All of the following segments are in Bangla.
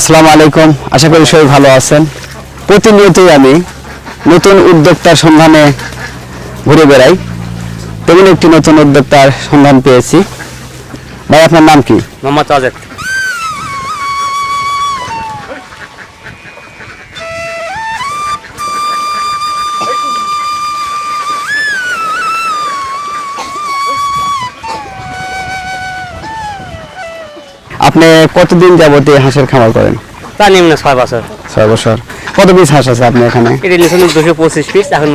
আসসালামু আলাইকুম। আশা করি সবাই ভালো আছেন। প্রতিনিয়তই আমি নতুন উদ্যোক্তার সন্ধানে ঘুরে বেড়াই। তেমন একটি নতুন উদ্যোক্তার সন্ধান পেয়েছি। ভাই, আপনার নাম কি? মোহাম্মদ অজেদ আপনি কতদিন যাবত এই হাঁসের খামার করেন? তা নিম্ন ছয় বছর। ছয় বছর। কত পিস হাঁস আছে আপনি এখানে? এটা দুশো পঁচিশ পিস এখন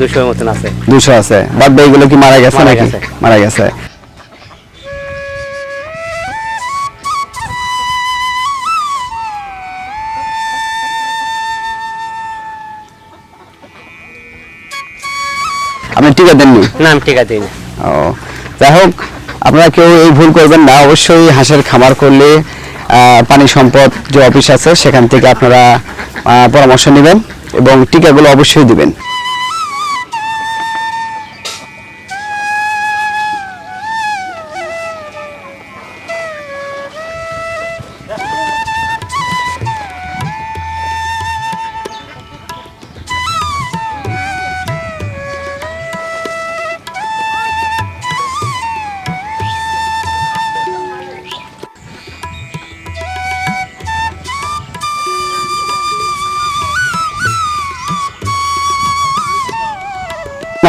দুশোর মতন আছে। দুশো আছে। বাদ বাকিগুলো কি মারা গেছে নাকি? মারা গেছে। আপনি টিকা দেননি? না আমি ঠিক আছে দিই না ও যাই হোক আপনারা কেউ এই ভুল করবেন না। অবশ্যই হাঁসের খামার করলে পানি সম্পদ যে অফিস আছে, সেখান থেকে আপনারা পরামর্শ নেবেন এবং টিকাগুলো অবশ্যই দিবেন।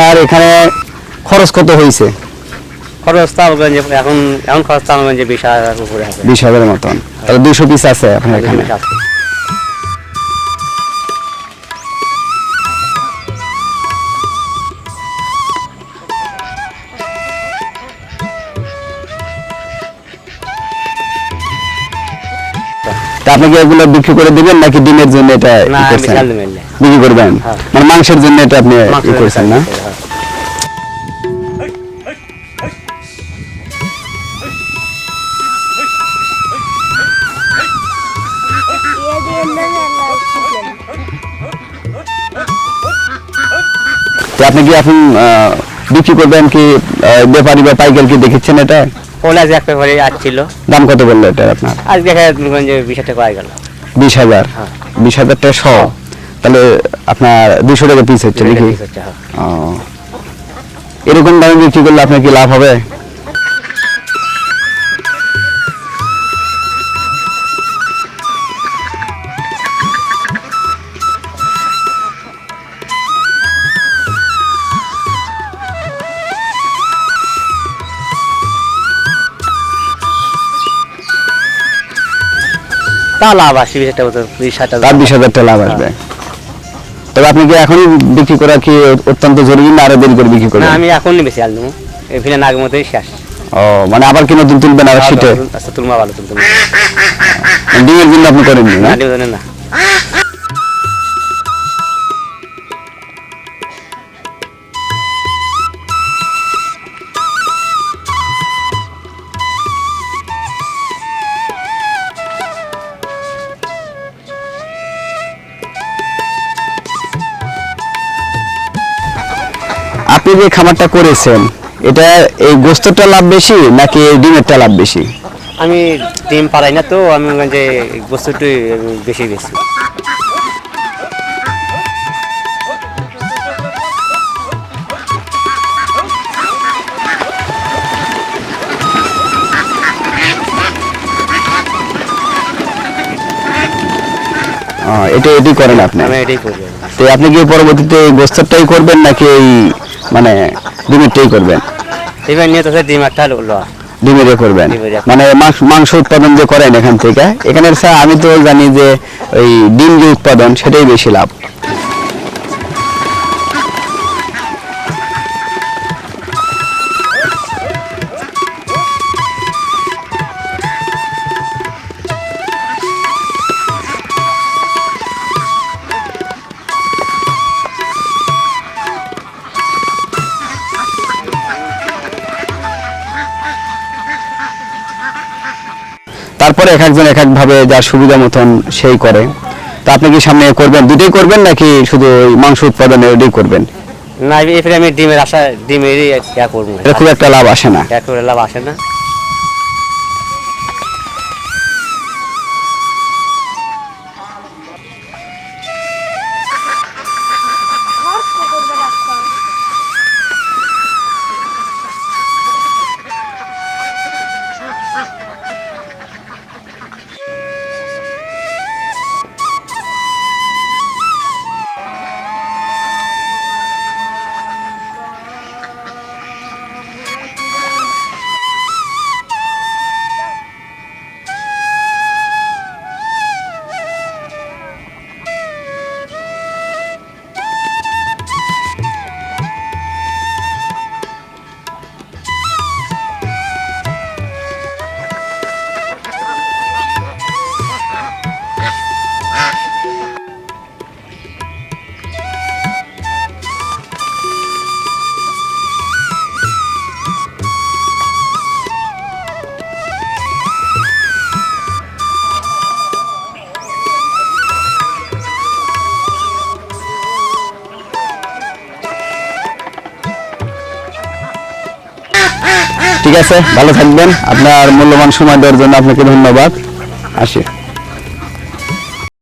আর এখানে খরচ কত হয়েছে খরচ তালগঞ্জে এখন এখন খরচ তালগঞ্জে বিশ হাজার উপরে আছে। বিশ হাজারের মতন। তাহলে দুশো পিস আছে আপনার এখানে। বিশ আপনি কি এগুলো বিক্রি করে দিবেন নাকি ডিমের জন্য এটা বিক্রি করবেন? হ্যাঁ। মানে মাংসের জন্য এটা আপনি করছেন না? তো আপনি কি এখন বিক্রি করবেন কি ব্যাপারী বা পাইকার কি দেখেছেন এটা? ওলা যে একটা করে আসছিল। দাম কত বলল এটা আপনার? আজ দেখা যায় যে বিশ হাজার টাকা হয়ে গেল। বিশ হাজার? হ্যাঁ। বিশ হাজার টাকা শ? তাহলে আপনার দুশো টাকা পিস হচ্ছে নাকি? ও। এরকম দামে বিক্রি করলে আপনার কি লাভ হবে? তা লাভ আসে বিশ হাজার টাকা বিশ হাজার। টাকা বিশ হাজার টাকা লাভ আসবে। তবে আপনি কি এখনই বিক্রি করা কি অত্যন্ত জরুরি না আরও দেরি করে বিক্রি করবেন? আমি এখন বেশি আল দেবো। এখানে নাগের মতোই শেষ। ও মানে আবার কি নতুন তুলবেন আর শীতে? আচ্ছা তুলমা ভালো তুলবেন ডিমের জন্য আপনি করেননি না? না না। আপনি যে খামারটা করেছেন এটা এই গোস্তটা লাভ বেশি নাকি ডিমেরটা লাভ বেশি? আমি ডিম পালাই না তো আমি যে বস্তুটি বেশি বেশি। এটা এটি করেন আপনি? আমি এটাই করি তো আপনি কি পরবর্তীতে গোস্তটাই করবেন নাকি এই মানে ডিমেরটাই করবেন। ডিমের নিয়ে তো ডিম একটা হলো ডিমেরে করবেন। মানে মাংস- মাংস উৎপাদন যে করেন এখান থেকে এখানে স্যার আমি তো জানি যে ওই ডিম যে উৎপাদন সেটাই বেশি লাভ। তারপরে এক একজন এক একভাবে যার সুবিধা মতন সেই করে। তা আপনি কি সামনে করবেন? দুটোই করবেন নাকি শুধু মাংস উৎপাদনে ওটাই করবেন? না এবারে আমি ডিমের আশা ডিমেরই ইয়া করব। এটা খুব একটা লাভ আসে না। করে লাভ আসে না। ঠিক আছে ভালো থাকবেন। আপনার মূল্যবান সময় দেওয়ার জন্য আপনাকে ধন্যবাদ। আসি।